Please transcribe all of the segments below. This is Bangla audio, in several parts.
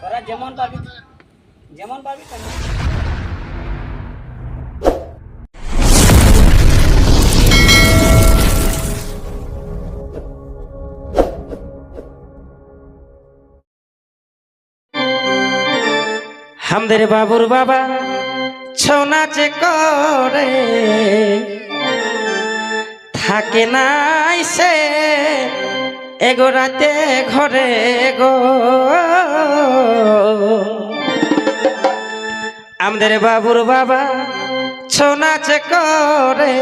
তোরা যেমন পাবি যেমন পাবি তেমন আমাদের বাবুর বাবা ছৌ নাচে করে, থাকে নাই সে এগো রাতে ঘরে গো। আমাদের বাবুর বাবা ছৌ নাচে করে,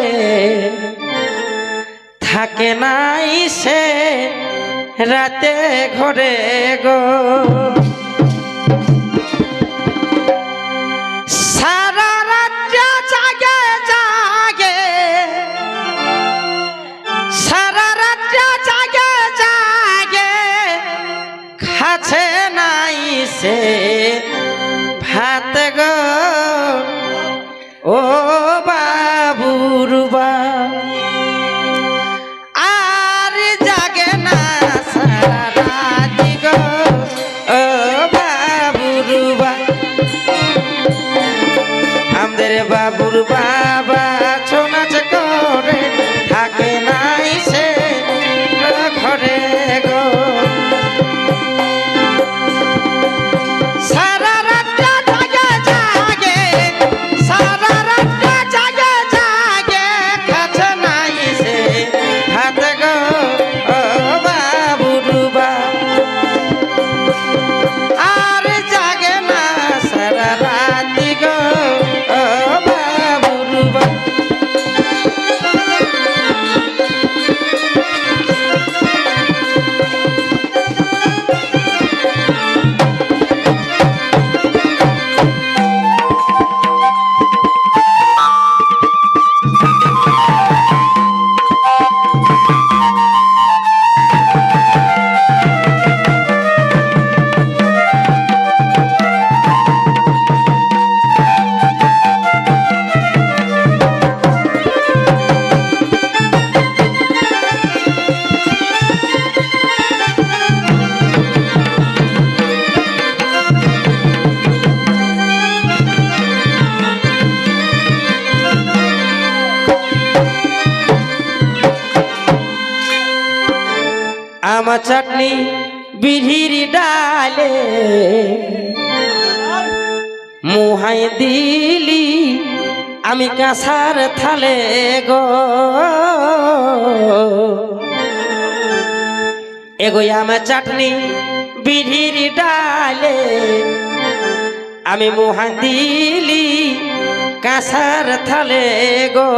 থাকে নাই সে রাতে ঘরে গো। নাই সে ভাত গো। ও বাবুরবা আর আমার চাটনি বিড়ির ডালে। মুহাই দিলি আমি কাঁসার থালে গো। এগোই আমার চাটনি বিড়ির ডালে। আমি মুহাই দিলি কাঁসার থালে গো।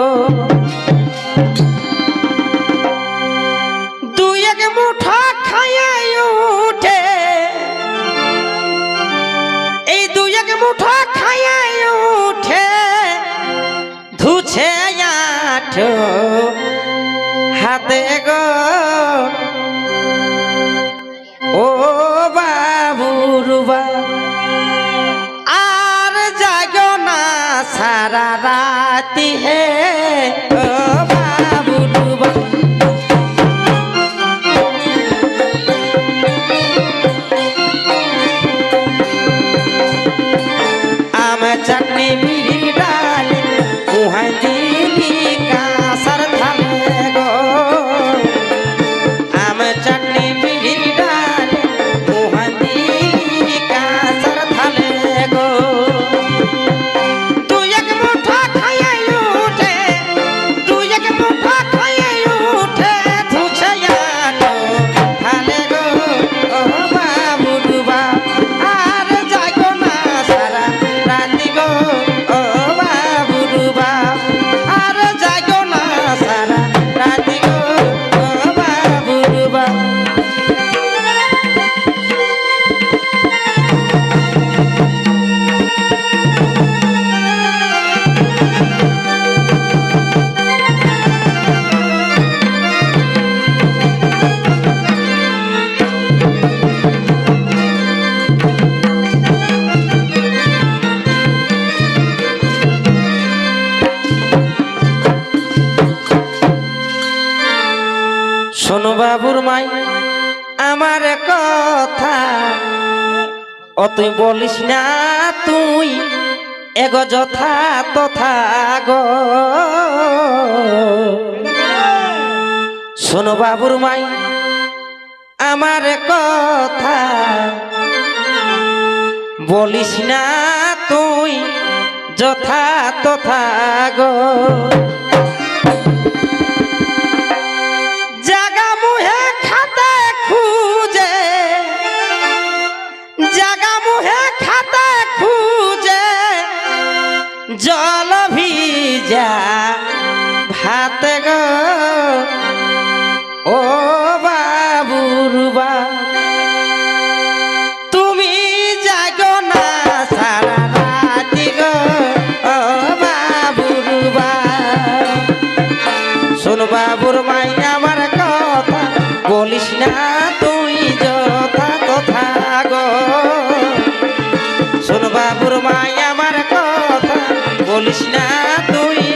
দুই এক মুঠা আঠ হাতে গো। ও বাবুরবা আর জাগো না সারা রাতি হে। বাবুর মাই, আমার কথা। ও তুই বলিস না তুই, এগো যথা তথা গো। শোনো বাবুর মাই, আমার কথা। বলিস না তুই, যথা তথা গো। জল ভিজা ভাত গো। ও বাবুরবা তুমি না বাবুর মাই, আমার কথা বলিস না তুই যথা তথা গো। শোন বাবুর কথা বলিস না তুই